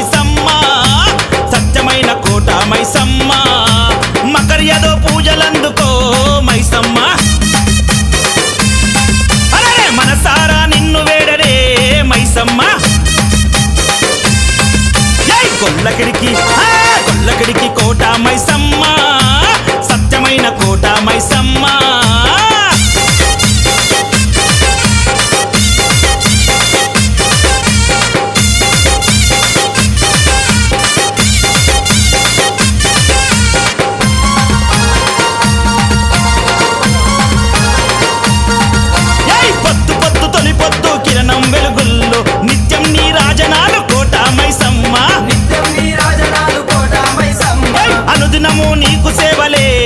కోట మైసమ్మ సత్యమైన కోట మైసమ్మ మకర్యదో పూజలందుకో మైసమ్మ. అరే మనసారా నిన్ను వేడరే మైసమ్మ. జై కొల్లకిడికి కోట మైసమ్మ సత్యమైన కోట మైసమ్మ. సేవలే.